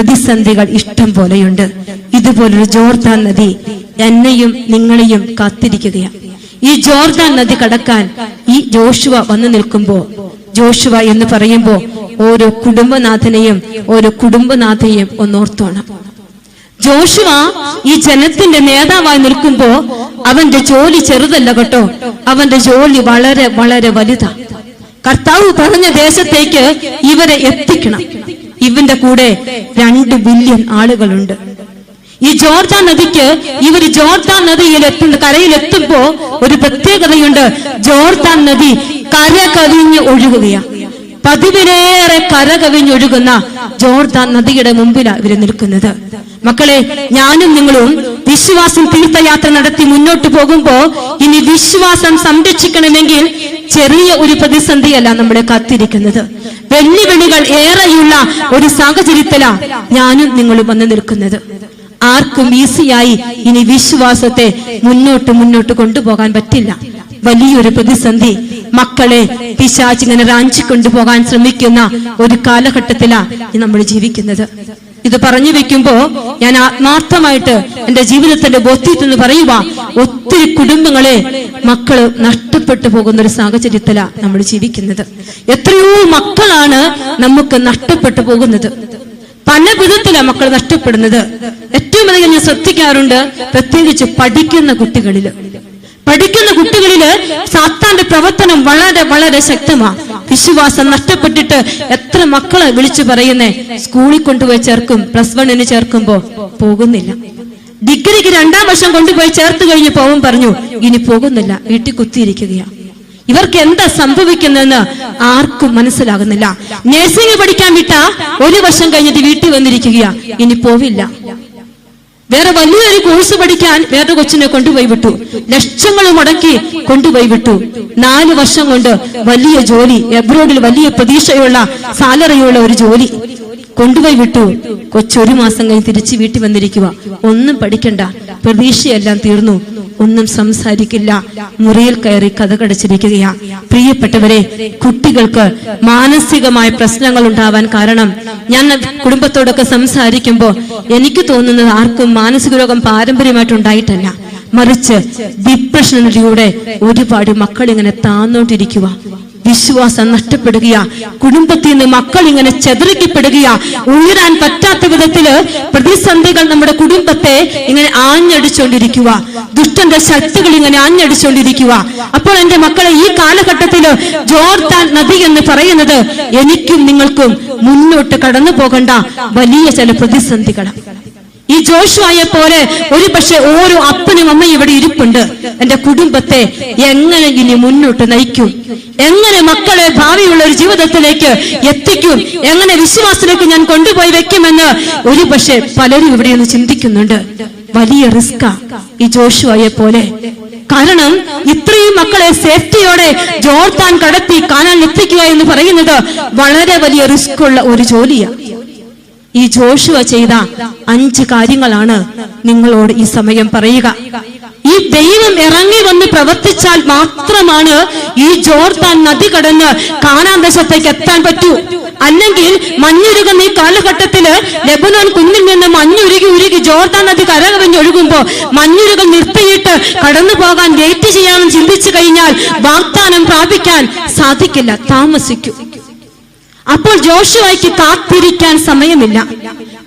പ്രതിസന്ധികൾ ഇഷ്ടം പോലെയുണ്ട്. ഇതുപോലൊരു ജോർദാൻ നദി എന്നെയും നിങ്ങളെയും കാത്തിരിക്കുകയാണ്. ഈ ജോർദാൻ നദി കടക്കാൻ ഈ ജോഷുവ വന്നു നിൽക്കുമ്പോ ജോഷുവ എന്ന് പറയുമ്പോ ഓരോ കുടുംബനാഥനെയും ഓരോ കുടുംബനാഥയെയും ഒന്നോർത്തോണം. ജോഷുവ ഈ ജനത്തിന്റെ നേതാവായി നിൽക്കുമ്പോ അവന്റെ ജോലി ചെറുതല്ല കേട്ടോ. അവന്റെ ജോലി വളരെ വളരെ വലുതാ. കർത്താവ് പറഞ്ഞ ദേശത്തേക്ക് ഇവരെ എത്തിക്കണം. ഇവന്റെ കൂടെ രണ്ട് ബില്യൺ ആളുകളുണ്ട്. ഈ ജോർജ നദിക്ക് ഇവർ ജോർജ നദിയിൽ എത്തുന്ന കരയിലെത്തുമ്പോ ഒരു പ്രത്യേകതയുണ്ട്. ജോർജ നദി കര കവിഞ്ഞ് ഒഴുകുകയാണ് പതിവിലേറെ കര കവിഞ്ഞൊഴുകുന്ന ജോർദാൻ നദിയുടെ മുമ്പിലാണ് ഇവർ നിൽക്കുന്നത്. മക്കളെ ഞാനും നിങ്ങളും വിശ്വാസം തീർത്ഥയാത്ര നടത്തി മുന്നോട്ട് പോകുമ്പോ ഇനി വിശ്വാസം സംരക്ഷിക്കണമെങ്കിൽ ചെറിയ ഒരു പ്രതിസന്ധിയല്ല നമ്മളെ കാത്തിരിക്കുന്നത്. വെല്ലുവിളികൾ ഏറെയുള്ള ഒരു സാഹചര്യത്തിലാ ഞാനും നിങ്ങളും വന്ന് നിൽക്കുന്നത്. ആർക്കും ഈസിയായി ഇനി വിശ്വാസത്തെ മുന്നോട്ട് മുന്നോട്ട് കൊണ്ടുപോകാൻ പറ്റില്ല. വലിയൊരു പ്രതിസന്ധി മക്കളെ പിശാച്ച് ഇങ്ങനെ റാഞ്ചി കൊണ്ടുപോകാൻ ശ്രമിക്കുന്ന ഒരു കാലഘട്ടത്തിലാണ് നമ്മൾ ജീവിക്കുന്നത്. ഇത് പറഞ്ഞു വെക്കുമ്പോ ഞാൻ ആത്മാർത്ഥമായിട്ട് എന്റെ ജീവിതത്തിന്റെ ബോധ്യത്തിൽ നിന്ന് പറയുക ഒത്തിരി കുടുംബങ്ങളെ മക്കൾ നഷ്ടപ്പെട്ടു പോകുന്ന ഒരു സാഹചര്യത്തിലാ നമ്മൾ ജീവിക്കുന്നത്. എത്രയോ മക്കളാണ് നമുക്ക് നഷ്ടപ്പെട്ടു പോകുന്നത്. പല വിധത്തിലാണ് മക്കൾ നഷ്ടപ്പെടുന്നത്. ഏറ്റവും അധികം ഞാൻ ശ്രദ്ധിക്കാറുണ്ട് പ്രത്യേകിച്ച് പഠിക്കുന്ന കുട്ടികളിൽ. പഠിക്കുന്ന കുട്ടികളിൽ സാത്താന്റെ പ്രവർത്തനം വളരെ വളരെ ശക്തമാണ് വിശ്വാസം നഷ്ടപ്പെട്ടിട്ട് എത്ര മക്കളെ വിളിച്ചു പറയുന്നേ സ്കൂളിൽ കൊണ്ടുപോയി ചേർക്കും പ്ലസ് വണ്ണിന് ചേർക്കുമ്പോ പോകുന്നില്ല. ഡിഗ്രിക്ക് രണ്ടാം വർഷം കൊണ്ടുപോയി ചേർത്ത് കഴിഞ്ഞ് അവൻ പറഞ്ഞു ഇനി പോകുന്നില്ല വീട്ടിൽ കുത്തിയിരിക്കുകയാണ് ഇവർക്ക് എന്താ സംഭവിക്കുന്നതെന്ന് ആർക്കും മനസ്സിലാകുന്നില്ല. നഴ്സിംഗ് പഠിക്കാൻ വിട്ട ഒരു വർഷം കഴിഞ്ഞിട്ട് വീട്ടിൽ വന്നിരിക്കുകയാണ് ഇനി പോവില്ല. വേറെ വലിയൊരു കോഴ്സ് പഠിക്കാൻ വേറെ കൊച്ചിനെ കൊണ്ടുപോയി വിട്ടു. ലക്ഷങ്ങൾ മുടക്കി കൊണ്ടുപോയി വിട്ടു. നാല് വർഷം കൊണ്ട് വലിയ ജോലി എബ്രോഡിൽ വലിയ പ്രതീക്ഷയുള്ള സാലറിയുള്ള ഒരു ജോലി. കൊണ്ടുപോയി വിട്ടു. കൊച്ചൊരു മാസം കഴിഞ്ഞ് തിരിച്ചു വീട്ടിൽ വന്നിരിക്കുക ഒന്നും പഠിക്കണ്ട. പ്രതീക്ഷയെല്ലാം തീർന്നു. ഒന്നും സംസാരിക്കില്ല. മുറിയിൽ കയറി കഥ കടച്ചിരിക്കുകയാ. പ്രിയപ്പെട്ടവരെ കുട്ടികൾക്ക് മാനസികമായ പ്രശ്നങ്ങൾ ഉണ്ടാവാൻ കാരണം ഞാൻ കുടുംബത്തോടൊക്കെ സംസാരിക്കുമ്പോൾ എനിക്ക് തോന്നുന്നത് ആർക്കും മാനസിക രോഗം പാരമ്പര്യമായിട്ട് ഉണ്ടായിട്ടല്ല. മറിച്ച് ഡിപ്രഷനിലൂടെ ഒരുപാട് മക്കൾ ഇങ്ങനെ താന്നോണ്ടിരിക്കുക വിശ്വാസം നഷ്ടപ്പെടുകയാ. കുടുംബത്തിൽ നിന്ന് മക്കൾ ഇങ്ങനെ ചെതറിക്കപ്പെടുകയാ. ഉയരാൻ പറ്റാത്ത വിധത്തിൽ പ്രതിസന്ധികൾ നമ്മുടെ കുടുംബത്തെ ഇങ്ങനെ ആഞ്ഞടിച്ചുകൊണ്ടിരിക്കുക ദുഷ്ടന്റെ ശക്തികൾ ഇങ്ങനെ ആഞ്ഞടിച്ചുകൊണ്ടിരിക്കുക അപ്പോൾ എന്റെ മക്കളെ ഈ കാലഘട്ടത്തിൽ ജോർദാൻ നദി എന്ന് പറയുന്നത് എനിക്കും നിങ്ങൾക്കും മുന്നോട്ട് കടന്നു പോകേണ്ട വലിയ ചില പ്രതിസന്ധികളാണ് ഈ ജോഷുവായെ പോലെ ഒരു പക്ഷെ ഓരോ അപ്പനും അമ്മയും ഇവിടെ ഇരിപ്പുണ്ട്. എന്റെ കുടുംബത്തെ എങ്ങനെ ഇനി മുന്നോട്ട് നയിക്കും? എങ്ങനെ മക്കളെ ഭാവിയുള്ള ഒരു ജീവിതത്തിലേക്ക് എത്തിക്കും? എങ്ങനെ വിശ്വാസത്തിലേക്ക് ഞാൻ കൊണ്ടുപോയി വെക്കുമെന്ന് ഒരു പക്ഷെ പലരും ഇവിടെ ഒന്ന് ചിന്തിക്കുന്നുണ്ട്. വലിയ റിസ്കാ ഈ ജോഷുവായെ പോലെ. കാരണം ഇത്രയും മക്കളെ സേഫ്റ്റിയോടെ ജോർത്താൻ കടത്തി കാണാൻ എത്തിക്കുക എന്ന് പറയുന്നത് വളരെ വലിയ റിസ്ക് ഉള്ള ഒരു ജോലിയാണ് ഈ ജോഷുവ ചെയ്ത അഞ്ച് കാര്യങ്ങളാണ് നിങ്ങളോട് ഈ സമയം പറയുക. ഈ ദൈവം ഇറങ്ങി വന്ന് പ്രവർത്തിച്ചാൽ മാത്രമാണ് ഈ ജോർദാൻ നദി കടന്ന് കാനാൻ ദേശത്തേക്ക് എത്താൻ പറ്റൂ. അല്ലെങ്കിൽ മഞ്ഞുരുകുന്ന ഈ കാലഘട്ടത്തിൽ ലബനോൻ കുന്നിൽ നിന്ന് മഞ്ഞുരുകി ഉരുകി ജോർദാൻ നദി കരകവിഞ്ഞൊഴുകുമ്പോ മഞ്ഞുരുകൾ നിർത്തിയിട്ട് കടന്നു പോകാൻ വെയിറ്റ് ചെയ്യാമെന്ന് ചിന്തിച്ചു കഴിഞ്ഞാൽ വാഗ്ദാനം പ്രാപിക്കാൻ സാധിക്കില്ല താമസിക്കും. അപ്പോൾ ജോഷുവായിക്ക് കാത്തിരിക്കാൻ സമയമില്ല.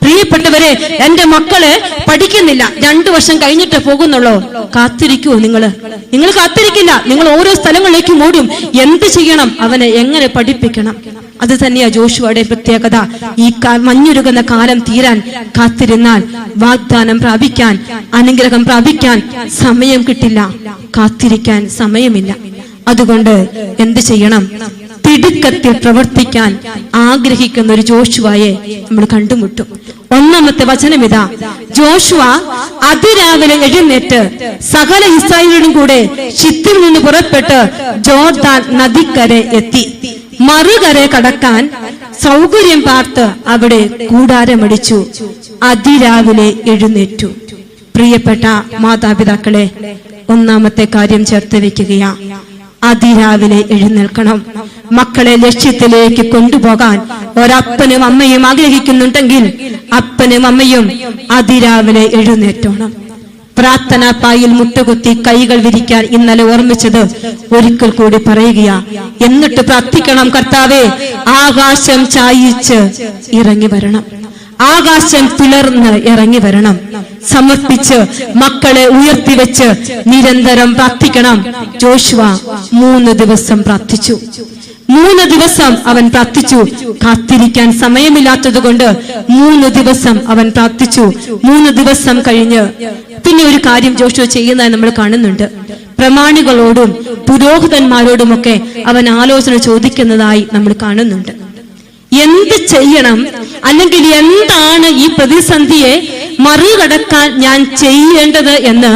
പ്രിയപ്പെട്ടവരെ എന്റെ മക്കൾ പഠിക്കുന്നില്ല. രണ്ടു വർഷം കഴിഞ്ഞിട്ട് പോകുന്നുള്ളോ. കാത്തിരിക്കുവോ നിങ്ങൾ. നിങ്ങൾ കാത്തിരിക്കില്ല. നിങ്ങൾ ഓരോ സ്ഥലങ്ങളിലേക്കും ഓടും. എന്ത് ചെയ്യണം? അവനെ എങ്ങനെ പഠിപ്പിക്കണം? അത് തന്നെയാ ജോഷുവയുടെ പ്രത്യേകത. ഈ മഞ്ഞുരുകുന്ന കാലം തീരാൻ കാത്തിരുന്നാൽ വാഗ്ദാനം പ്രാപിക്കാൻ അനുഗ്രഹം പ്രാപിക്കാൻ സമയം കിട്ടില്ല. കാത്തിരിക്കാൻ സമയമില്ല. അതുകൊണ്ട് എന്ത് ചെയ്യണം? തിടുക്കത്തിൽ പ്രവർത്തിക്കാൻ ആഗ്രഹിക്കുന്ന ഒരു ജോഷുവായെ നമ്മൾ കണ്ടുമുട്ടും. ഒന്നാമത്തെ വചനം ഇതാ ജോഷുവ അതിരാവിലെ എഴുന്നേറ്റ് സകല ഇസ്രായേലിനും കൂടെ ചിത്തിൽ നിന്ന് പുറപ്പെട്ട് ജോർദാൻ നദിക്കരെ എത്തി. മറുകരെ കടക്കാൻ സൗകര്യം പാർത്ത് അവിടെ കൂടാരമടിച്ചു. അതിരാവിലെ എഴുന്നേറ്റു. പ്രിയപ്പെട്ട മാതാപിതാക്കളെ ഒന്നാമത്തെ കാര്യം ചേർത്ത് വെക്കുകയാ അതിരാവിലെ എഴുന്നേൽക്കണം. മക്കളെ ലക്ഷ്യത്തിലേക്ക് കൊണ്ടുപോകാൻ ഒരപ്പനും അമ്മയും ആഗ്രഹിക്കുന്നുണ്ടെങ്കിൽ അപ്പനും അമ്മയും അതിരാവിലെ എഴുന്നേറ്റോണം. പ്രാർത്ഥനാ പായിൽ മുട്ടുകുത്തി കൈകൾ വിരിക്കാൻ ഇന്നലെ ഓർമ്മിച്ചത് ഒരിക്കൽ കൂടി പറയുകയാ എന്നിട്ട് പ്രാർത്ഥിക്കണം കർത്താവെ ആകാശം ചായിച്ച് ഇറങ്ങി വരണം. ആകാശം പിളർന്ന് ഇറങ്ങി വരണം. സമർപ്പിച്ച് മക്കളെ ഉയർത്തിവെച്ച് നിരന്തരം പ്രാർത്ഥിക്കണം. ജോഷുവ മൂന്ന് ദിവസം പ്രാർത്ഥിച്ചു. മൂന്ന് ദിവസം അവൻ പ്രാർത്ഥിച്ചു. കാത്തിരിക്കാൻ സമയമില്ലാത്തത് കൊണ്ട് മൂന്ന് ദിവസം അവൻ പ്രാർത്ഥിച്ചു. മൂന്ന് ദിവസം കഴിഞ്ഞ് പിന്നെ ഒരു കാര്യം ജോഷുവ ചെയ്യുന്നതായി നമ്മൾ കാണുന്നുണ്ട്. പ്രമാണികളോടും പുരോഹിതന്മാരോടുമൊക്കെ അവൻ ആലോചന ചോദിക്കുന്നതായി നമ്മൾ കാണുന്നുണ്ട്. എന്ത് ചെയ്യണം? അല്ലെങ്കിൽ എന്താണ് ഈ പ്രതിസന്ധിയെ മറികടക്കാൻ ഞാൻ ചെയ്യേണ്ടത് എന്ന്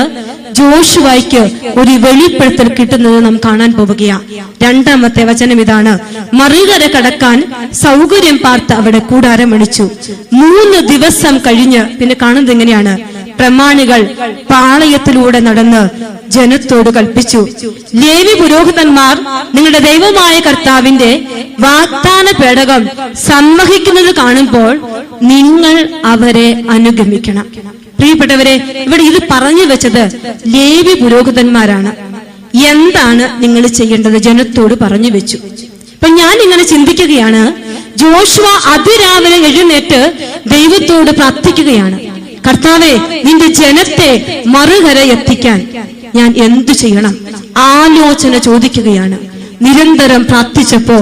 ജോഷുവായിക്ക് ഒരു വെളിപ്പെടുത്തൽ കിട്ടുന്നത് നാം കാണാൻ പോവുകയാണ് രണ്ടാമത്തെ വചനം ഇതാണ്. മറികര കടക്കാൻ സൗകര്യം പാർത്ത് അവിടെ കൂടാരം കൂടാരമണിച്ചു മൂന്ന് ദിവസം കഴിഞ്ഞ് പിന്നെ കാണുന്നത് എങ്ങനെയാണ്? പ്രമാണികൾ പാളയത്തിലൂടെ നടന്ന് ജനത്തോട് കൽപ്പിച്ചു. ലേവി പുരോഹിതന്മാർ നിങ്ങളുടെ ദൈവമായ കർത്താവിന്റെ വാഗ്ദാന പേടകം സമ്മഹിക്കുന്നത് കാണുമ്പോൾ നിങ്ങൾ അവരെ അനുഗമിക്കണം. പ്രിയപ്പെട്ടവരെ ഇവിടെ ഇത് പറഞ്ഞു വെച്ചത് ലേവി പുരോഹിതന്മാരാണ്. എന്താണ് നിങ്ങൾ ചെയ്യേണ്ടത്? ജനത്തോട് പറഞ്ഞു വെച്ചു. അപ്പൊ ഞാൻ ഇങ്ങനെ ചിന്തിക്കുകയാണ് ജോഷുവ അതിരാവിലെ എഴുന്നേറ്റ് ദൈവത്തോട് പ്രാർത്ഥിക്കുകയാണ്. കർത്താവെ നിന്റെ ജനത്തെ മറുകര എത്തിക്കാൻ. ഞാൻ എന്തു ചെയ്യണം? ആലോചന ചോദിക്കുകയാണ്. നിരന്തരം പ്രാർത്ഥിച്ചപ്പോ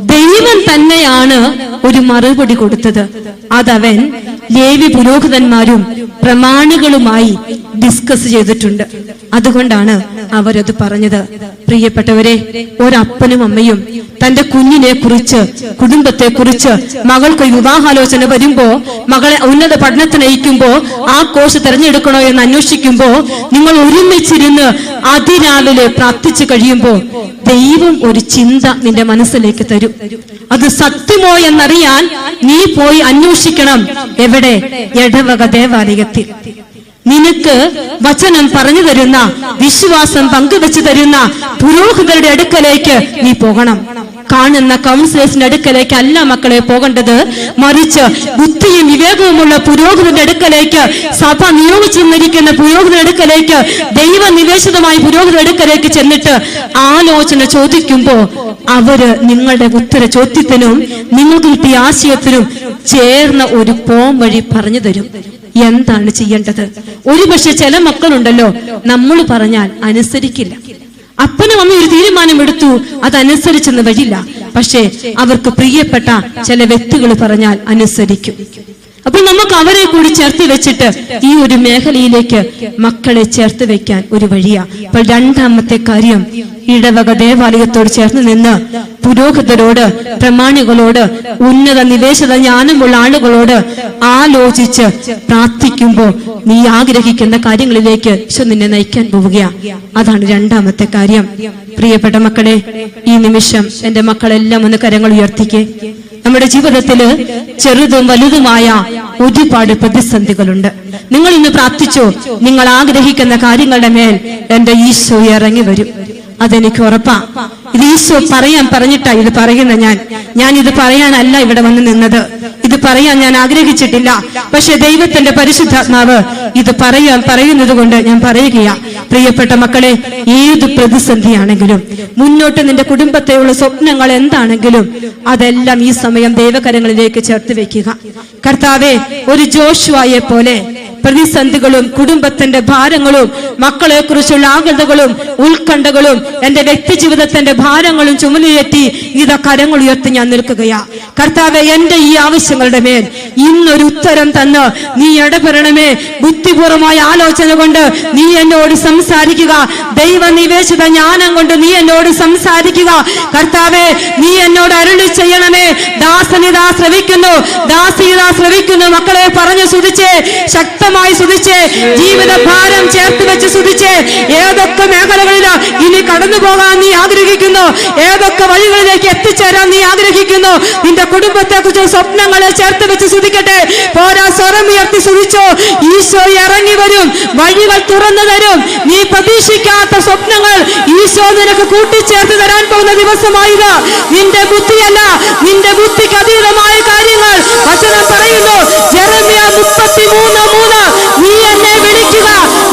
ദൈവം തന്നെയാണ് ഒരു മറുപടി കൊടുത്തത്. അതവൻ ലേവി പുരോഹിതന്മാരും പ്രമാണികളുമായി ഡിസ്കസ് ചെയ്തിട്ടുണ്ട്. അതുകൊണ്ടാണ് അവരത് പറഞ്ഞത്. പ്രിയപ്പെട്ടവരെ ഒരപ്പനും അമ്മയും തന്റെ കുഞ്ഞിനെ കുറിച്ച് കുടുംബത്തെ കുറിച്ച് മകൾക്ക് വിവാഹാലോചന വരുമ്പോ മകളെ ഉന്നത പഠനത്തിന് അയക്കുമ്പോ ആ കോഴ്സ് തിരഞ്ഞെടുക്കണോ എന്ന് അന്വേഷിക്കുമ്പോ നിങ്ങൾ ഒരുമിച്ചിരുന്ന് അതിരാവിലെ പ്രാർത്ഥിച്ചു കഴിയുമ്പോ ദൈവം ഒരു ചിന്ത നിന്റെ മനസ്സിലേക്ക് തരും. അത് സത്യമോ എന്നറിയാൻ നീ പോയി അന്വേഷിക്കണം. എവിടെ? എടവക ദേവാലയത്തിൽ. നിനക്ക് വചനം പറഞ്ഞു തരുന്ന വിശ്വാസം പങ്കുവെച്ചു തരുന്ന പുരോഹിതരുടെ അടുക്കലേക്ക് നീ പോകണം. കാണുന്ന കൗൺസിലേഴ്സിന്റെ അടുക്കലേക്ക് അല്ല മക്കളെ പോകേണ്ടത്. മറിച്ച് ബുദ്ധിയും വിവേകവുമുള്ള പുരോഹിതന്റെ അടുക്കലേക്ക് സഭ നിയോഗിച്ചു നിന്നിരിക്കുന്ന പുരോഹിതന്റെ അടുക്കലേക്ക് ദൈവ നിവേശിതമായ പുരോഹിതന്റെ അടുക്കലേക്ക് ചെന്നിട്ട് ആലോചന ചോദിക്കുമ്പോ അവർ നിങ്ങളുടെ ഉത്തര ചോദ്യത്തിനും നിങ്ങൾക്ക് കിട്ടിയ ആശയത്തിനും ചേർന്ന ഒരു പോം വഴി പറഞ്ഞു തരും. എന്താണ് ചെയ്യേണ്ടത്? ഒരുപക്ഷെ ചില മക്കളുണ്ടല്ലോ നമ്മൾ പറഞ്ഞാൽ അനുസരിക്കില്ല. അപ്പനും അമ്മ ഒരു തീരുമാനം എടുത്തു. അതനുസരിച്ചെന്ന് വരില്ല പക്ഷേ അവർക്ക് പ്രിയപ്പെട്ട ചില വ്യക്തികൾ പറഞ്ഞാൽ അനുസരിക്കും. അപ്പൊ നമുക്ക് അവരെ കൂടി ചേർത്ത് വെച്ചിട്ട് ഈ ഒരു മേഖലയിലേക്ക് മക്കളെ ചേർത്ത് വെക്കാൻ ഒരു വഴിയാ. അപ്പോൾ രണ്ടാമത്തെ കാര്യം ഇടവക ദേവാലയത്തോട് ചേർന്ന് നിന്ന് പുരോഹിതരോട് പ്രമാണികളോട് ഉന്നത നിവേശത ജ്ഞാനമുള്ള ആളുകളോട് ആലോചിച്ച് പ്രാർത്ഥിക്കുമ്പോൾ നീ ആഗ്രഹിക്കുന്ന കാര്യങ്ങളിലേക്ക് നിന്നെ നയിക്കാൻ പോവുകയാണ് അതാണ് രണ്ടാമത്തെ കാര്യം. പ്രിയപ്പെട്ട മക്കളെ ഈ നിമിഷം എന്റെ മക്കളെല്ലാം ഒന്ന് കരങ്ങൾ ഉയർത്തിക്കേ. നമ്മുടെ ജീവിതത്തിൽ ചെറുതും വലുതുമായ ഒരുപാട് പ്രതിസന്ധികളുണ്ട്. നിങ്ങൾ ഇന്ന് പ്രാർത്ഥിച്ചോ നിങ്ങൾ ആഗ്രഹിക്കുന്ന കാര്യങ്ങളുടെ മേൽ എന്റെ ഈശോ ഇറങ്ങി വരും. അതെനിക്ക് ഉറപ്പാ. ഇത് ഈശോ പറയാൻ പറഞ്ഞിട്ടാ ഇത് പറയുന്ന ഞാൻ. ഞാൻ ഇത് പറയാനല്ല ഇവിടെ വന്ന് നിന്നത്. ഇത് പറയാൻ ഞാൻ ആഗ്രഹിച്ചിട്ടില്ല. പക്ഷെ ദൈവത്തിന്റെ പരിശുദ്ധാത്മാവ് ഇത് പറയാൻ പറയുന്നത് കൊണ്ട് ഞാൻ പറയുകയാ. പ്രിയപ്പെട്ട മക്കളെ ഏത് പ്രതിസന്ധിയാണെങ്കിലും മുന്നോട്ട് നിന്റെ കുടുംബത്തെയുള്ള സ്വപ്നങ്ങൾ എന്താണെങ്കിലും അതെല്ലാം ഈ സമയം ദൈവകരങ്ങളിലേക്ക് ചേർത്ത് വെക്കുക. കർത്താവെ ഒരു ജോഷുവായെ പോലെ പ്രതിസന്ധികളും കുടുംബത്തിന്റെ ഭാരങ്ങളും മക്കളെ കുറിച്ചുള്ള ആകൃതകളും ഉത്കണ്ഠകളും എന്റെ വ്യക്തി ജീവിതത്തിന്റെ ഭാരങ്ങളും ചുമലിയേറ്റി ഇത കരങ്ങൾ ഉയർത്തി ഞാൻ നിൽക്കുകയാ. കർത്താവെ എന്റെ ഈ ആവശ്യങ്ങളുടെ മേൽ ഇന്നൊരു ഉത്തരം തന്ന് നീ ഇടപെടണമേ. ബുദ്ധിപൂർവമായ ആലോചന കൊണ്ട് നീ എന്നോട് സംസാരിക്കുക. ദൈവ നിവേശിത ജ്ഞാനം കൊണ്ട് നീ എന്നോട് സംസാരിക്കുക. കർത്താവെ നീ എന്നോട് അരുളി ചെയ്യണമേ. ദാസനിതാ ശ്രവിക്കുന്നു. ദാസിതാ ശ്രവിക്കുന്നു. മക്കളെ പറഞ്ഞു സുതിച്ചേ ശക്തമായി സുതിച്ചേ ജീവിത ഭാരം ചേർത്ത് വെച്ച് സുതിച്ചേ ഏതൊക്കെ മേഖലകളിലോ ഇനി കടന്നു പോകാൻ നീ ആഗ്രഹിക്കുന്നു ഏതൊക്കെ വഴികളിലേക്ക് എത്തിച്ചേരാൻ നീ ആഗ്രഹിക്കുന്നു നിന്റെ കുടുംബത്തെ കുറിച്ച് സ്വപ്നങ്ങളെ ചേർത്ത് വെച്ച് ശ്രദ്ധിക്കട്ടെ പോരാ സ്വരം ഉയർത്തി ശ്രദ്ധിച്ചോ ഈശോ ഇറങ്ങി വരും. വഴികൾ തുറന്നു തരും. നീ പ്രതീക്ഷിക്കാത്ത സ്വപ്നങ്ങൾ ഈശോ നിനക്ക് കൂട്ടിച്ചേർത്ത് തരാൻ പോകുന്ന ദിവസമായത്. നിന്റെ ബുദ്ധിയല്ല നിന്റെ ബുദ്ധിക്ക് അതീതമായ കാര്യങ്ങൾ വചനം പറയുന്നു. ജെറമ്യ മുപ്പത്തിമൂന്ന് മൂന്ന്. നീ എന്നെ വിളിക്കുക.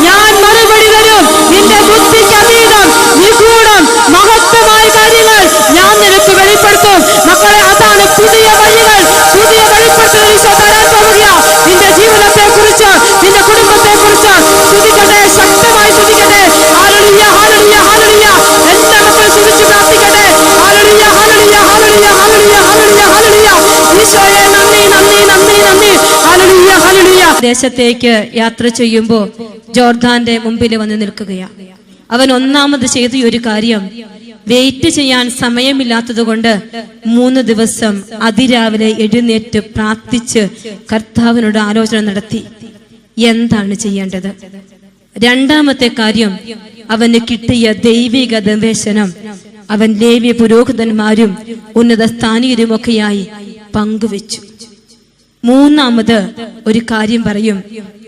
ഞാൻ മറുപടി തരും. നിന്റെ ബുദ്ധിക്ക് അതീതം നിഗൂഢം മഹത്വമായ കാര്യങ്ങൾ ഞാൻ നിനക്ക് വെളിപ്പെടുത്തും. മക്കളെ അതാണ് പുതിയ വഴികൾ. പുതിയ വെളിപ്പെടുത്തൽ ഈശോ തരാൻ പോവുക നിന്റെ ജീവിതത്തെ കുറിച്ച് നിന്റെ കുടുംബത്തെ കുറിച്ച് ശ്രദ്ധിക്കട്ടെ ശക്തമായി ശ്രദ്ധിക്കട്ടെ ഹാലലുയ ഹാലലുയ ഹാലലുയ എല്ലാ മക്കൾ ശ്രദ്ധിച്ച് പ്രാർത്ഥിക്കട്ടെ. ഹാലലുയ ഹാലലുയ ഹാലലുയ ഹാലലുയ ഹാലലുയ ഹാലലുയ ഈശോയെ നന്ദി നന്ദി നന്ദി നന്ദി. ഹാലലുയ ഹാലലുയ ദേശത്തേക്ക് യാത്ര ചെയ്യുമ്പോൾ ജോർദാന്റെ മുമ്പിൽ വന്ന് നിൽക്കുകയാണ് അവൻ ഒന്നാമത് ചെയ്ത ഒരു കാര്യം വെയിറ്റ് ചെയ്യാൻ സമയമില്ലാത്തതുകൊണ്ട് മൂന്ന് ദിവസം അതിരാവിലെ എഴുന്നേറ്റ് പ്രാർത്ഥിച്ച് കർത്താവിനോട് ആലോചന നടത്തി. എന്താണ് ചെയ്യേണ്ടത്? രണ്ടാമത്തെ കാര്യം അവന് കിട്ടിയ ദൈവിക ദവേശനം അവൻ ലേവ്യ പുരോഹിതന്മാരും ഉന്നത സ്ഥാനീയരുമൊക്കെയായി പങ്കുവെച്ചു. മൂന്നാമത് ഒരു കാര്യം പറയും.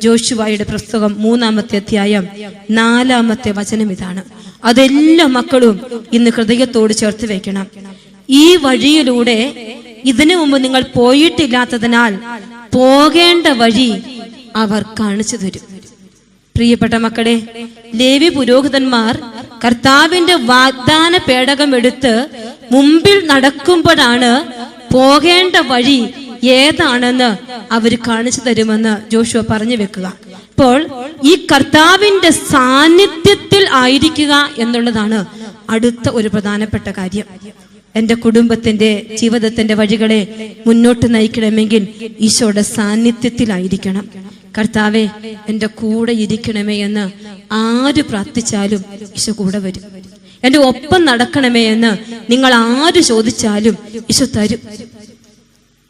ജോഷുവായുടെ പുസ്തകം മൂന്നാമത്തെ അധ്യായം നാലാമത്തെ വചനം ഇതാണ്. അതെല്ലാ മക്കളും ഇന്ന് ഹൃദയത്തോട് ചേർത്ത് വെക്കണം. ഈ വഴിയിലൂടെ ഇതിനു മുമ്പ് നിങ്ങൾ പോയിട്ടില്ലാത്തതിനാൽ പോകേണ്ട വഴി അവർ കാണിച്ചു തരും. പ്രിയപ്പെട്ട മക്കളെ ലേവി പുരോഹിതന്മാർ കർത്താവിന്റെ വാഗ്ദാന പേടകം എടുത്ത് മുമ്പിൽ നടക്കുമ്പോഴാണ് പോകേണ്ട വഴി ഏതാണെന്ന് അവർ കാണിച്ചു തരുമെന്ന് ജോഷുവ പറഞ്ഞു വെക്കുക. അപ്പോൾ ഈ കർത്താവിന്റെ സാന്നിധ്യത്തിൽ ആയിരിക്കുക എന്നുള്ളതാണ് അടുത്ത ഒരു പ്രധാനപ്പെട്ട കാര്യം. എന്റെ കുടുംബത്തിന്റെ ജീവിതത്തിന്റെ വഴികളെ മുന്നോട്ട് നയിക്കണമെങ്കിൽ ഈശോയുടെ സാന്നിധ്യത്തിലായിരിക്കണം. കർത്താവെ എന്റെ കൂടെ ഇരിക്കണമേ എന്ന് ആര് പ്രാർത്ഥിച്ചാലും ഈശോ കൂടെ വരും. എന്റെ ഒപ്പം നടക്കണമേ എന്ന് നിങ്ങൾ ആര് ചോദിച്ചാലും ഈശോ തരും.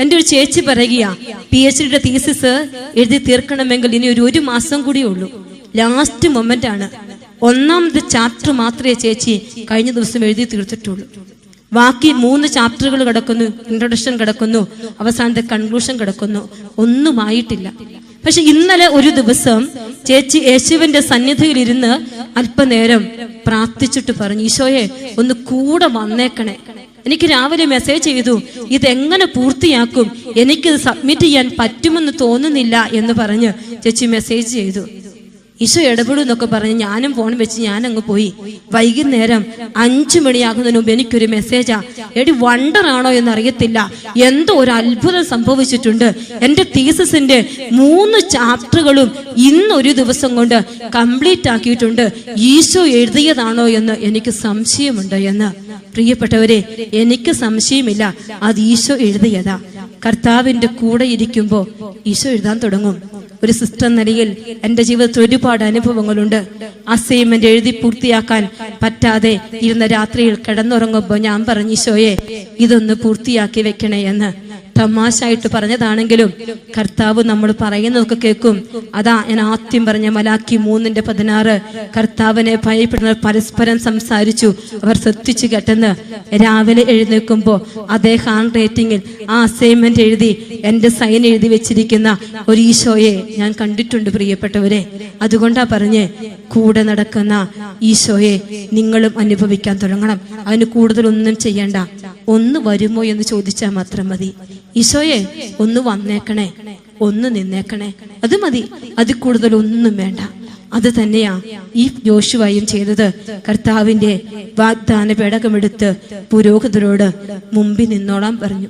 എന്റെ ഒരു ചേച്ചി പറയുക പി എച്ച് ഡിയുടെ തീസിസ് എഴുതി തീർക്കണമെങ്കിൽ ഇനി ഒരു ഒരു മാസം കൂടിയേ ഉള്ളൂ. ലാസ്റ്റ് മൊമെന്റ് ആണ്. ഒന്നാമത്തെ ചാപ്റ്റർ മാത്രമേ ചേച്ചി കഴിഞ്ഞ ദിവസം എഴുതി തീർത്തിട്ടുള്ളൂ. ബാക്കി മൂന്ന് ചാപ്റ്ററുകൾ കിടക്കുന്നു ഇൻട്രൊഡക്ഷൻ കിടക്കുന്നു അവസാനത്തെ കൺക്ലൂഷൻ കിടക്കുന്നു. ഒന്നും ആയിട്ടില്ല. പക്ഷെ ഇന്നലെ ഒരു ദിവസം ചേച്ചി യേശുവിന്റെ സന്നിധിയിൽ ഇരുന്ന് അല്പനേരം പ്രാർത്ഥിച്ചിട്ട് പറഞ്ഞു ഈശോയെ ഒന്ന് കൂടെ വന്നേക്കണേ. എനിക്ക് രാവിലെ മെസ്സേജ് ചെയ്തു ഇതെങ്ങനെ പൂർത്തിയാക്കും? എനിക്കിത് സബ്മിറ്റ് ചെയ്യാൻ പറ്റുമെന്ന് തോന്നുന്നില്ല എന്ന് പറഞ്ഞ് ചേച്ചി മെസ്സേജ് ചെയ്തു. ഈശോ ഇടപെടും എന്നൊക്കെ പറഞ്ഞ് ഞാനും ഫോൺ വെച്ച് ഞാൻ അങ്ങ് പോയി. വൈകുന്നേരം അഞ്ചു മണിയാകുന്നതിന് മുമ്പ് എനിക്കൊരു മെസ്സേജാ എടി വണ്ടർ ആണോ എന്ന് അറിയത്തില്ല എന്തോ ഒരു അത്ഭുതം സംഭവിച്ചിട്ടുണ്ട്. എന്റെ തീസസിന്റെ മൂന്ന് ചാപ്റ്ററുകളും ഇന്ന് ഒരു ദിവസം കൊണ്ട് കംപ്ലീറ്റ് ആക്കിയിട്ടുണ്ട്. ഈശോ എഴുതിയതാണോ എന്ന് എനിക്ക് സംശയമുണ്ട് എന്ന്. പ്രിയപ്പെട്ടവരെ എനിക്ക് സംശയമില്ല. അത് ഈശോ എഴുതിയതാ. കർത്താവിന്റെ കൂടെ ഇരിക്കുമ്പോ ഈശോ എഴുതാൻ തുടങ്ങും. ഒരു സിസ്റ്റർ നിലയിൽ എന്റെ ജീവിതത്തിൽ ഒരുപാട് അനുഭവങ്ങളുണ്ട്. അസൈൻമെന്റ് എഴുതി പൂർത്തിയാക്കാൻ പറ്റാതെ ഇരുന്ന രാത്രിയിൽ കിടന്നുറങ്ങുമ്പോൾ ഞാൻ പറഞ്ഞു ശോയെ ഇതൊന്ന് പൂർത്തിയാക്കി വെക്കണേ എന്ന്. തമാശായിട്ട് പറഞ്ഞതാണെങ്കിലും കർത്താവ് നമ്മൾ പറയുന്നതൊക്കെ കേൾക്കും. അതാ ഞാൻ ആദ്യം പറഞ്ഞ മലാക്കി മൂന്നിന്റെ പതിനാറ്. കർത്താവിനെ ഭയപ്പെടുന്നവർ പരസ്പരം സംസാരിച്ചു. അവർ ശ്രദ്ധിച്ചു കേട്ടെന്ന്. രാവിലെ എഴുന്നേൽക്കുമ്പോൾ അതേ ഹാൻഡ് റൈറ്റിംഗിൽ ആ അസൈൻമെന്റ് എഴുതി എന്റെ സൈൻ എഴുതി വെച്ചിരിക്കുന്ന ഒരു ഈശോയെ ഞാൻ കണ്ടിട്ടുണ്ട് പ്രിയപ്പെട്ടവരെ. അതുകൊണ്ടാ പറഞ്ഞ് കൂടെ നടക്കുന്ന ഈശോയെ നിങ്ങളും അനുഭവിക്കാൻ തുടങ്ങണം. അതിന് കൂടുതലൊന്നും ചെയ്യണ്ട. ഒന്ന് വരുമോ എന്ന് ചോദിച്ചാൽ മാത്രം മതി. ഈശോയെ ഒന്ന് വന്നേക്കണേ ഒന്ന് നിന്നേക്കണേ. അത് മതി. അതിൽ കൂടുതൽ ഒന്നും വേണ്ട. അത് തന്നെയാ ഈ ജോഷുവായും ചെയ്തത്. കർത്താവിന്റെ വാഗ്ദാന പേടകമെടുത്ത് പുരോഹിതരോട് മുമ്പിൽ നിന്നോളാൻ പറഞ്ഞു.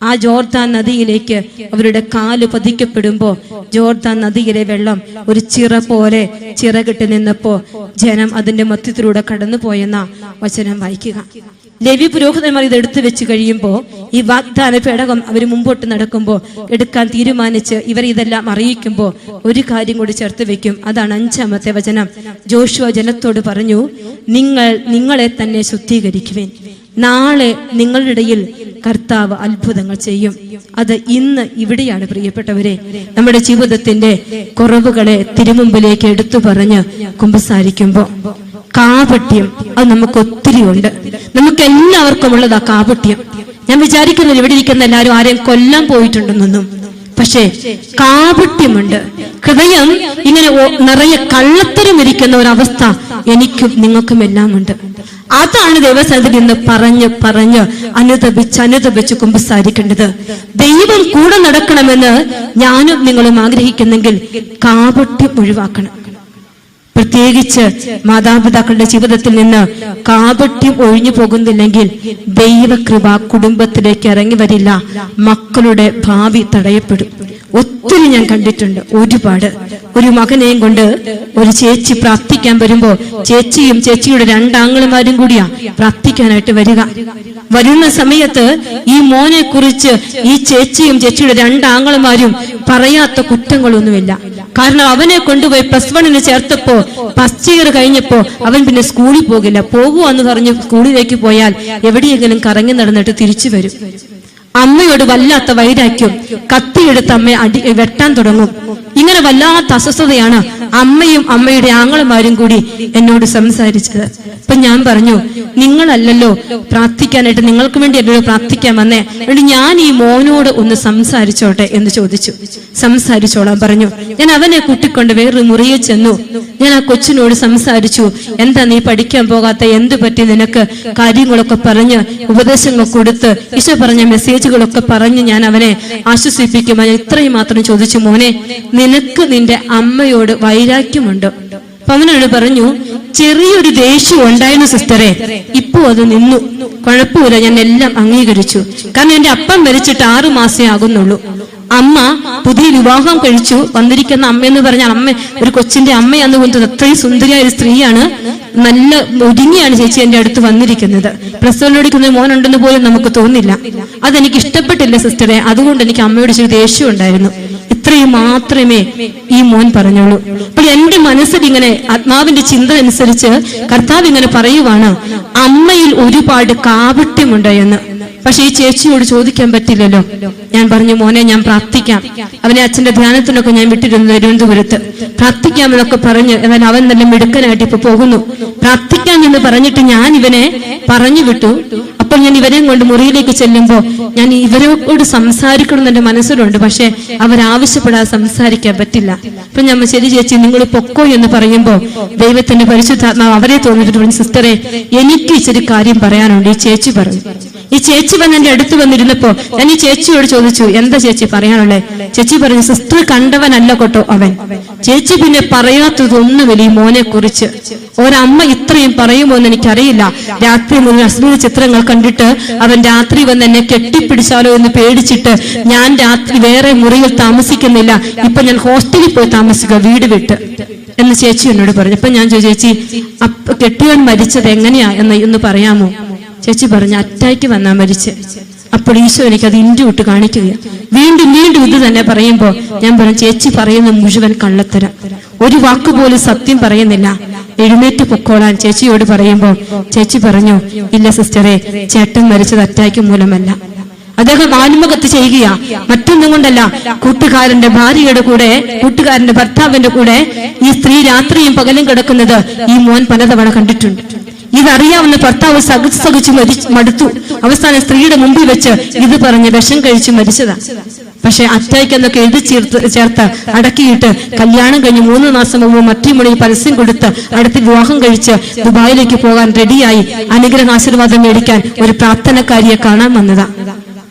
ആ ജോർദാൻ നദിയിലേക്ക് അവരുടെ കാൽ പതിക്കപ്പെടുമ്പോ ജോർദാൻ നദിയിലെ വെള്ളം ഒരു ചിറ പോലെ ചിറകിട്ട് നിന്നപ്പോ ജനം അതിന്റെ മധ്യത്തിലൂടെ കടന്നു കടന്നുപോയെന്ന വചനം വായിക്കുക. ലവി പുരോഹിതന്മാർ ഇത് എടുത്തു വെച്ച് കഴിയുമ്പോൾ ഈ വാഗ്ദാന പേടകം അവർ മുമ്പോട്ട് നടക്കുമ്പോൾ എടുക്കാൻ തീരുമാനിച്ച് ഇവർ ഇതെല്ലാം അറിയിക്കുമ്പോൾ ഒരു കാര്യം കൂടി ചേർത്ത് വെക്കും. അതാണ് അഞ്ചാമത്തെ വചനം. ജോഷുവ ജനത്തോട് പറഞ്ഞു നിങ്ങൾ നിങ്ങളെ തന്നെ ശുദ്ധീകരിക്കുവേൻ. നാളെ നിങ്ങളുടെ ഇടയിൽ കർത്താവ് അത്ഭുതങ്ങൾ ചെയ്യും. അത് ഇന്ന് ഇവിടെയാണ് പ്രിയപ്പെട്ടവരെ. നമ്മുടെ ജീവിതത്തിന്റെ കുറവുകളെ തിരുമുമ്പിലേക്ക് എടുത്തു പറഞ്ഞ് കുമ്പസാരിക്കുമ്പോൾ കാപട്യം അത് നമുക്ക് ഒത്തിരി ഉണ്ട്. നമുക്ക് എല്ലാവർക്കും ഉള്ളതാ കാപട്യം. ഞാൻ വിചാരിക്കുന്നില്ല ഇവിടെ ഇരിക്കുന്ന എല്ലാവരും ആരെയും കൊല്ലാൻ പോയിട്ടുണ്ടെന്നൊന്നും. പക്ഷേ കാപട്യമുണ്ട്. ഹൃദയം ഇങ്ങനെ നിറയെ കള്ളത്തരം ഇരിക്കുന്ന ഒരവസ്ഥ എനിക്കും നിങ്ങൾക്കും എല്ലാം ഉണ്ട് അതാണ് ദൈവസന്നിധിയിൽ നിന്ന് പറഞ്ഞ് പറഞ്ഞ് അനുതപിച്ച് അനുതപിച്ച് കുമ്പസാരിക്കേണ്ടത്. ദൈവം കൂടെ നടക്കണമെന്ന് ഞാനും നിങ്ങളും ആഗ്രഹിക്കുന്നെങ്കിൽ കാപട്യം ഒഴിവാക്കണം. പ്രത്യേകിച്ച് മാതാപിതാക്കളുടെ ജീവിതത്തിൽ നിന്ന് കാപട്യം ഒഴിഞ്ഞു പോകുന്നില്ലെങ്കിൽ ദൈവകൃപ കുടുംബത്തിലേക്ക് ഇറങ്ങി വരില്ല. മക്കളുടെ ഭാവി തടയപ്പെടും. ഒത്തിരി ഞാൻ കണ്ടിട്ടുണ്ട്. ഒരുപാട്. ഒരു മകനെയും കൊണ്ട് ഒരു ചേച്ചി പ്രാർത്ഥിക്കാൻ വരുമ്പോ ചേച്ചിയും ചേച്ചിയുടെ രണ്ടാങ്ങളുമാരും കൂടിയാ പ്രാർത്ഥിക്കാനായിട്ട് വരിക. വരുന്ന സമയത്ത് ഈ മോനെ കുറിച്ച് ഈ ചേച്ചിയും ചേച്ചിയുടെ രണ്ടാങ്ങളുമാരും പറയാത്ത കുറ്റങ്ങളൊന്നുമില്ല. കാരണം അവനെ കൊണ്ടുപോയി പ്ലസ് വണ്ണിന് ചേർത്തപ്പോ ഫസ്റ്റ് ഇയർ കഴിഞ്ഞപ്പോ അവൻ പിന്നെ സ്കൂളിൽ പോകില്ല. പോകുവാന്ന് പറഞ്ഞ് സ്കൂളിലേക്ക് പോയാൽ എവിടെയെങ്കിലും കറങ്ങി നടന്നിട്ട് തിരിച്ചു വരും. അമ്മയോട് വല്ലാത്ത വൈരാഗ്യം. കത്തിയെടുത്ത് അമ്മയെ അടി വെട്ടാൻ തുടങ്ങും. ഇങ്ങനെ വല്ലാത്ത അസ്വസ്ഥതയാണ് അമ്മയും അമ്മയുടെ ആങ്ങളുമാരും കൂടി എന്നോട് സംസാരിച്ചത്. അപ്പൊ ഞാൻ പറഞ്ഞു നിങ്ങളല്ലല്ലോ പ്രാർത്ഥിക്കാനായിട്ട് നിങ്ങൾക്ക് വേണ്ടി എന്നോട് പ്രാർത്ഥിക്കാൻ വന്നേ. അതുകൊണ്ട് ഞാൻ ഈ മോനോട് ഒന്ന് സംസാരിച്ചോട്ടെ എന്ന് ചോദിച്ചു. സംസാരിച്ചോളാൻ പറഞ്ഞു. ഞാൻ അവനെ കൂട്ടിക്കൊണ്ട് വേറൊരു മുറിയിൽ ചെന്നു. ഞാൻ ആ കൊച്ചിനോട് സംസാരിച്ചു. എന്താ നീ പഠിക്കാൻ പോകാത്ത? എന്ത് പറ്റി നിനക്ക്? കാര്യങ്ങളൊക്കെ പറഞ്ഞ് ഉപദേശങ്ങൾ കൊടുത്ത് ഈശോ പറഞ്ഞ മെസ്സേജുകളൊക്കെ പറഞ്ഞ് ഞാൻ അവനെ ആശ്വസിപ്പിക്കുമ്പോൾ ഞാൻ ഇത്രയും മാത്രം ചോദിച്ചു മോനെ നിനക്ക് നിന്റെ അമ്മയോട് വൈരാഗ്യമുണ്ട്. അപ്പൊ അവനോട് പറഞ്ഞു ചെറിയൊരു ദേഷ്യം ഉണ്ടായിരുന്നു സിസ്റ്ററെ ഇപ്പോ അത് നിന്നു. കുഴപ്പമില്ല ഞാൻ എല്ലാം അംഗീകരിച്ചു. കാരണം എന്റെ അപ്പം മരിച്ചിട്ട് ആറു മാസേ ആകുന്നുള്ളൂ. അമ്മ പുതിയ വിവാഹം കഴിച്ചു വന്നിരിക്കുന്ന അമ്മ എന്ന് പറഞ്ഞാൽ അമ്മ ഒരു കൊച്ചിന്റെ അമ്മയാന്ന് പോകുന്നത് അത്രയും സുന്ദരിയായ ഒരു സ്ത്രീയാണ്. നല്ല ഒരുങ്ങിയാണ് ചേച്ചി എന്റെ അടുത്ത് വന്നിരിക്കുന്നത്. പ്രസവനോടിക്കുന്ന മോനുണ്ടെന്ന് പോലും നമുക്ക് തോന്നില്ല. അതെനിക്ക് ഇഷ്ടപ്പെട്ടില്ല സിസ്റ്ററെ. അതുകൊണ്ട് എനിക്ക് അമ്മയോട് ഇച്ചിരി ദേഷ്യം ഉണ്ടായിരുന്നു. ഇത്രയും മാത്രമേ ഈ മോൻ പറഞ്ഞുള്ളൂ. അപ്പോൾ എന്റെ മനസ്സിൽ ഇങ്ങനെ ആത്മാവിന്റെ ചിന്ത അനുസരിച്ച് കർത്താവ് ഇങ്ങനെ പറയുവാണ് അമ്മയിൽ ഒരുപാട് കാപട്യമുണ്ട് എന്ന്. പക്ഷെ ഈ ചേച്ചിയോട് ചോദിക്കാൻ പറ്റില്ലല്ലോ. ഞാൻ പറഞ്ഞു മോനെ ഞാൻ പ്രാർത്ഥിക്കാം. അവനെ അച്ഛന്റെ ധ്യാനത്തിനൊക്കെ ഞാൻ വിട്ടിരുന്നു തിരുവനന്തപുരത്ത്. പ്രാർത്ഥിക്കാമെന്നൊക്കെ പറഞ്ഞ് എന്നാൽ അവൻ നല്ല മിടുക്കനായിട്ട് ഇപ്പൊ പോകുന്നു. പ്രാർത്ഥിക്കാം എന്ന് പറഞ്ഞിട്ട് ഞാൻ ഇവനെ പറഞ്ഞു വിട്ടു. അപ്പൊ ഞാൻ ഇവരെയും കൊണ്ട് മുറിയിലേക്ക് ചെല്ലുമ്പോൾ ഞാൻ ഇവരോട് സംസാരിക്കണം എന്റെ മനസ്സിലുണ്ട്. പക്ഷെ അവരാവശ്യപ്പെടാതെ സംസാരിക്കാൻ പറ്റില്ല. അപ്പൊ ഞാൻ ശരി ചേച്ചി നിങ്ങൾ പൊക്കോ എന്ന് പറയുമ്പോൾ ദൈവത്തിന്റെ പരിശുദ്ധാത്മാവ് അവരെ പറഞ്ഞു സിസ്റ്ററെ എനിക്ക് ഇച്ചിരി കാര്യം പറയാനുണ്ട്. ഈ ചേച്ചി പറഞ്ഞു. ഈ ചേച്ചി വന്ന് എന്റെ അടുത്ത് വന്നിരുന്നപ്പോ ഞാൻ ഈ ചേച്ചിയോട് ചോദിച്ചു എന്താ ചേച്ചി പറയാനുള്ളേ? ചേച്ചി പറഞ്ഞു സിസ്റ്റർ കണ്ടവനല്ല കേട്ടോ അവൻ. ചേച്ചി പിന്നെ പറയാത്തതൊന്നുമില്ല ഈ മോനെ കുറിച്ച്. ഒരമ്മ ഇത്രയും പറയുമോ എന്ന് എനിക്കറിയില്ല. രാത്രി മുഴുവൻ അശ്ലീല ചിത്രങ്ങൾ കണ്ടിട്ട് അവൻ രാത്രി വന്ന് എന്നെ കെട്ടിപ്പിടിച്ചാലോ എന്ന് പേടിച്ചിട്ട് ഞാൻ രാത്രി വേറെ മുറിയിൽ താമസിക്കുന്നില്ല. ഇപ്പൊ ഞാൻ ഹോസ്റ്റലിൽ പോയി താമസിക്കുക വീട് വിട്ട്. എന്ന് ചേച്ചി എന്നോട് പറഞ്ഞു. അപ്പൊ ഞാൻ ചോദിച്ചു ചേച്ചി കെട്ടിയവൻ മരിച്ചത് എങ്ങനെയാ? എന്ന് ഒന്ന് പറയാമോ? ചേച്ചി പറഞ്ഞ അറ്റാക്ക് വന്നാ മരിച്ച്. അപ്പോൾ ഈശോ എനിക്ക് അത് ഇൻഡു വിട്ട് കാണിക്കുക വീണ്ടും വീണ്ടും ഇത് തന്നെ പറയുമ്പോ ഞാൻ പറഞ്ഞു ചേച്ചി പറയുന്ന മുഴുവൻ കള്ളത്തരം. ഒരു വാക്ക് പോലും സത്യം പറയുന്നില്ല. എഴുന്നേറ്റ് പൊക്കോളാൻ ചേച്ചിയോട് പറയുമ്പോ ചേച്ചി പറഞ്ഞു ഇല്ല സിസ്റ്ററെ ചേട്ടൻ മരിച്ചത് അറ്റാക്ക് മൂലമല്ല. അദ്ദേഹം ആത്മഹത്യ ചെയ്യുകയാ. മറ്റൊന്നും കൊണ്ടല്ല. കൂട്ടുകാരന്റെ ഭാര്യയുടെ കൂടെ കൂട്ടുകാരന്റെ ഭർത്താവിന്റെ കൂടെ ഈ സ്ത്രീ രാത്രിയും പകലും കിടക്കുന്നത് ഈ മോൻ പലതവണ കണ്ടിട്ടുണ്ട്. ഇതറിയാവുന്ന ഭർത്താവ് സഹിച്ച് സഹിച്ച് മടുത്തു. അവസാനം സ്ത്രീയുടെ മുമ്പിൽ വെച്ച് ഇത് പറഞ്ഞ് വിഷം കഴിച്ച് മരിച്ചതാ. പക്ഷെ അറ്റാക്ക് എന്നൊക്കെ എഴുതി ചേർത്ത് ചേർത്ത് അടക്കിയിട്ട് കല്യാണം കഴിഞ്ഞ് മൂന്ന് മാസം മുമ്പ് മറ്റുമുറി പരസ്യം കൊടുത്ത് അടുത്ത് വിവാഹം കഴിച്ച് ദുബായിലേക്ക് പോകാൻ റെഡിയായി അനുഗ്രഹ ആശീർവാദം മേടിക്കാൻ ഒരു പ്രാർത്ഥനക്കാരിയെ കാണാൻ വന്നതാ.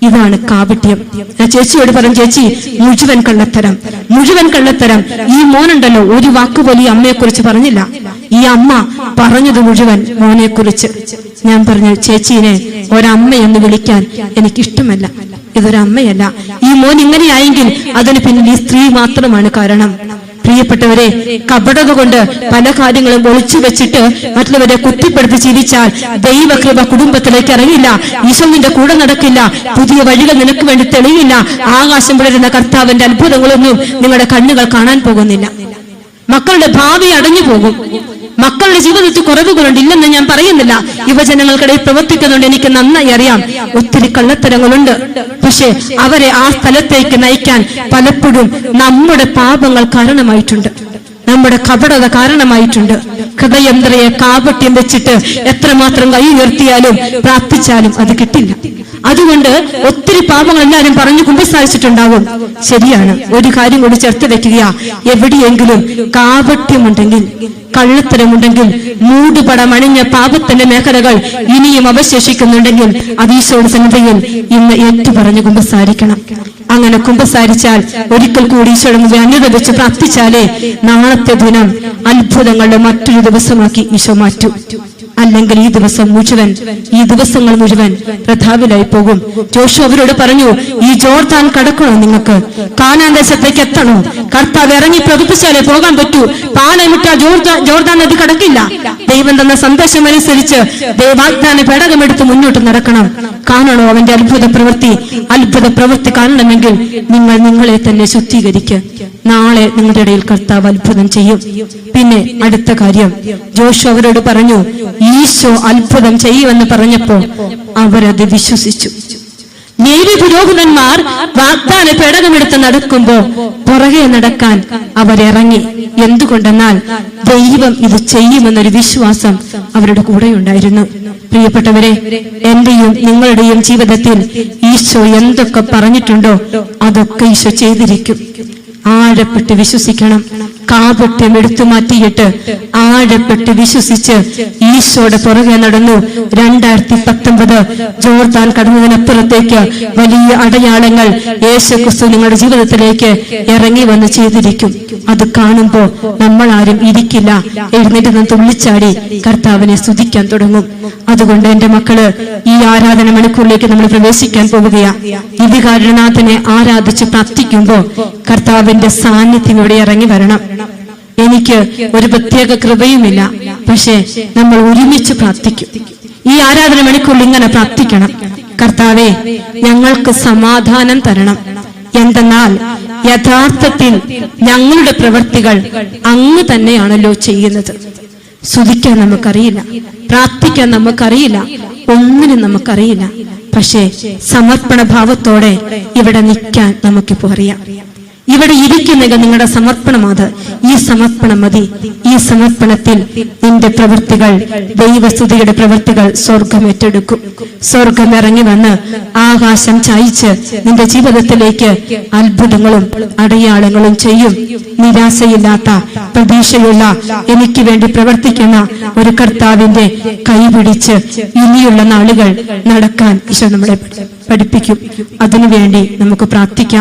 ഇതാണ് കാപട്യം. ഞാൻ ചേച്ചിയോട് പറഞ്ഞു ചേച്ചി മുഴുവൻ കള്ളത്തരം. മുഴുവൻ കള്ളത്തരം. ഈ മോനുണ്ടല്ലോ ഒരു വാക്ക് പോലും ഈ അമ്മയെ കുറിച്ച് പറഞ്ഞില്ല. ഈ അമ്മ പറഞ്ഞത് മുഴുവൻ മോനെ കുറിച്ച് ഞാൻ പറഞ്ഞു ചേച്ചീനെ ഒരമ്മ എന്ന് വിളിക്കാൻ എനിക്കിഷ്ടമല്ല. ഇതൊരമ്മയല്ല. ഈ മോൻ ഇങ്ങനെയായെങ്കിൽ അതിന് പിന്നിൽ ഈ സ്ത്രീ മാത്രമാണ് കാരണം. പ്രിയപ്പെട്ടവരെ കപടത കൊണ്ട് പല കാര്യങ്ങളും ഒളിച്ചു വെച്ചിട്ട് മറ്റുള്ളവരെ കുത്തിപ്പെടുത്തി ചിരിച്ചാൽ ദൈവകൃപ കുടുംബത്തിലേക്ക് ഇറങ്ങില്ല. ഈശോ നിന്റെ കൂടെ നടക്കില്ല. പുതിയ വഴികൾ നിനക്ക് വേണ്ടി തെളിയില്ല. ആകാശം പുലരുന്ന കർത്താവിന്റെ അത്ഭുതങ്ങളൊന്നും നിങ്ങളുടെ കണ്ണുകൾ കാണാൻ പോകുന്നില്ല. മക്കളുടെ ഭാവി അടഞ്ഞു പോകും. മക്കളുടെ ജീവിതത്തിൽ കുറവുകളുണ്ട് ഇല്ലെന്ന് ഞാൻ പറയുന്നില്ല. യുവജനങ്ങൾക്കിടയിൽ പ്രവർത്തിക്കുന്നുണ്ട്. എനിക്ക് നന്നായി അറിയാം. ഒത്തിരി കള്ളത്തരങ്ങളുണ്ട്. പക്ഷെ അവരെ ആ സ്ഥലത്തേക്ക് നയിക്കാൻ പലപ്പോഴും നമ്മുടെ പാപങ്ങൾ കാരണമായിട്ടുണ്ട്. നമ്മുടെ കപടത കാരണമായിട്ടുണ്ട്. ഹൃദയന്ത്രയെ കാപട്യം വെച്ചിട്ട് എത്രമാത്രം കൈ ഉയർത്തിയാലും പ്രാർത്ഥിച്ചാലും അത് കിട്ടില്ല. അതുകൊണ്ട് ഒത്തിരി പാപങ്ങൾ എല്ലാവരും പറഞ്ഞു കുമ്പസാരിച്ചിട്ടുണ്ടാവും. ശരിയാണ് ഒരു കാര്യം കൂടി ചേർത്ത് വെക്കുക. എവിടെയെങ്കിലും കാപട്യമുണ്ടെങ്കിൽ കള്ളത്തരമുണ്ടെങ്കിൽ മൂടുപടം അണിഞ്ഞ പാപത്തിന്റെ മേഖലകൾ ഇനിയും അവശേഷിക്കുന്നുണ്ടെങ്കിൽ അതീശോട് സന്നിധിയിൽ ഇന്ന് ഏറ്റു പറഞ്ഞു കുമ്പസാരിക്കണം. അങ്ങനെ കുമ്പസാരിച്ചാൽ ഒരിക്കൽ കൂടി ഈശോയുടെ അനുദപിച്ച് പ്രാർത്ഥിച്ചാലേ നാളത്തെ ദിനം അത്ഭുതങ്ങളുടെ മറ്റൊരു ദിവസമാക്കി ഈശോ മാറ്റും. അല്ലെങ്കിൽ ഈ ദിവസം മുഴുവൻ ഈ ദിവസങ്ങൾ മുഴുവൻ പ്രതാവിലായി പോകും. ജോഷു അവരോട് പറഞ്ഞു ഈ ജോർദാൻ കടക്കണോ നിങ്ങൾക്ക്? കാനാൻ ദേശത്തേക്ക് എത്തണോ? കർത്താവ് ഇറങ്ങി പ്രവർത്തിച്ചാലേ പോകാൻ പറ്റൂ. പാലമിട്ട ജോർദാൻ നദി കടക്കില്ല. ദൈവം തന്ന സന്ദേശം അനുസരിച്ച് ദൈവാഗ്ദാന പേടകമെടുത്ത് മുന്നോട്ട് നടക്കണം. കാണണോ അവന്റെ അത്ഭുത പ്രവൃത്തി? അത്ഭുത പ്രവൃത്തി കാണണമെങ്കിൽ നിങ്ങൾ നിങ്ങളെ തന്നെ ശുദ്ധീകരിക്കുക നാളെ നിങ്ങളുടെ ഇടയിൽ കർത്താവ് അത്ഭുതം ചെയ്യും. പിന്നെ അടുത്ത കാര്യം. ജോഷു അവരോട് പറഞ്ഞു ഈശോ അത്ഭുതം ചെയ്യുമെന്ന് പറഞ്ഞപ്പോ അവരത് വിശ്വസിച്ചു. നേവി പുരോഹിതന്മാർ വാഗ്ദാന പേടകമെടുത്ത് നടക്കുമ്പോ പുറകെ നടക്കാൻ അവരിറങ്ങി. എന്തുകൊണ്ടെന്നാൽ ദൈവം ഇത് ചെയ്യുമെന്നൊരു വിശ്വാസം അവരുടെ കൂടെ ഉണ്ടായിരുന്നു പ്രിയപ്പെട്ടവരെ എന്റെയും നിങ്ങളുടെയും ജീവിതത്തിൽ ഈശോ എന്തൊക്കെ പറഞ്ഞിട്ടുണ്ടോ അതൊക്കെ ഈശോ ചെയ്തിരിക്കും. ആഴപ്പെട്ട് വിശ്വസിക്കണം. കാപട്യം എടുത്തു മാറ്റിയിട്ട് ആഴപ്പെട്ട് വിശ്വസിച്ച് ഈശോയുടെ പുറകെ നടന്നു. രണ്ടായിരത്തി പത്തൊമ്പത് ജോർദാൻ കടന്നതിനപ്പുറത്തേക്ക് വലിയ അടയാളങ്ങൾ യേശു ക്രിസ്തു നിങ്ങളുടെ ജീവിതത്തിലേക്ക് ഇറങ്ങി വന്ന് ചെയ്തിരിക്കും. അത് കാണുമ്പോൾ നമ്മൾ ആരും ഇരിക്കില്ല. എഴുന്നേറ്റ് നിന്ന് തുള്ളിച്ചാടി കർത്താവിനെ സ്തുതിക്കാൻ തുടങ്ങും. അതുകൊണ്ട് എന്റെ മക്കൾ ഈ ആരാധന മണിക്കൂറിലേക്ക് നമ്മൾ പ്രവേശിക്കാൻ പോവുകയാണ് കാരണനാഥനെ ആരാധിച്ച് പ്രാർത്ഥിക്കുമ്പോൾ കർത്താവിന്റെ സാന്നിധ്യം ഇവിടെ ഇറങ്ങി വരണം. എനിക്ക് ഒരു പ്രത്യേക കൃപയുമില്ല പക്ഷേ നമ്മൾ ഒരുമിച്ച് പ്രാർത്ഥിക്കും. ഈ ആരാധന മണിക്കൂറിൽ ഇങ്ങനെ പ്രാർത്ഥിക്കണം. കർത്താവെ ഞങ്ങൾക്ക് സമാധാനം തരണം. എന്തെന്നാൽ യഥാർത്ഥത്തിൽ ഞങ്ങളുടെ പ്രവൃത്തികൾ അങ്ങ് തന്നെയാണല്ലോ ചെയ്യുന്നത്. സ്തുതിക്കാൻ നമുക്കറിയില്ല പ്രാർത്ഥിക്കാൻ നമുക്കറിയില്ല ഒന്നിനും നമുക്കറിയില്ല. പക്ഷേ സമർപ്പണ ഭാവത്തോടെ ഇവിടെ നിൽക്കാൻ നമുക്കിപ്പോ അറിയാം. ഇവിടെ ഇരിക്കുന്നത് നിങ്ങളുടെ സമർപ്പണം അത് ഈ സമർപ്പണം മതി. ഈ സമർപ്പണത്തിൽ നിന്റെ പ്രവൃത്തികൾ ദൈവസ്തുതിയുടെ പ്രവൃത്തികൾ സ്വർഗം ഏറ്റെടുക്കും. സ്വർഗം ഇറങ്ങി വന്ന് ആകാശം ചായിച്ച് നിന്റെ ജീവിതത്തിലേക്ക് അത്ഭുതങ്ങളും അടയാളങ്ങളും ചെയ്യും. നിരാശയില്ലാത്ത പ്രതീക്ഷയുള്ള എനിക്ക് വേണ്ടി പ്രവർത്തിക്കുന്ന ഒരു കർത്താവിന്റെ കൈപിടിച്ച് ഇനിയുള്ള നാളുകൾ നടക്കാൻ ഈശോ നമ്മളെ പഠിപ്പിക്കും. അതിനുവേണ്ടി നമുക്ക് പ്രാർത്ഥിക്കാം.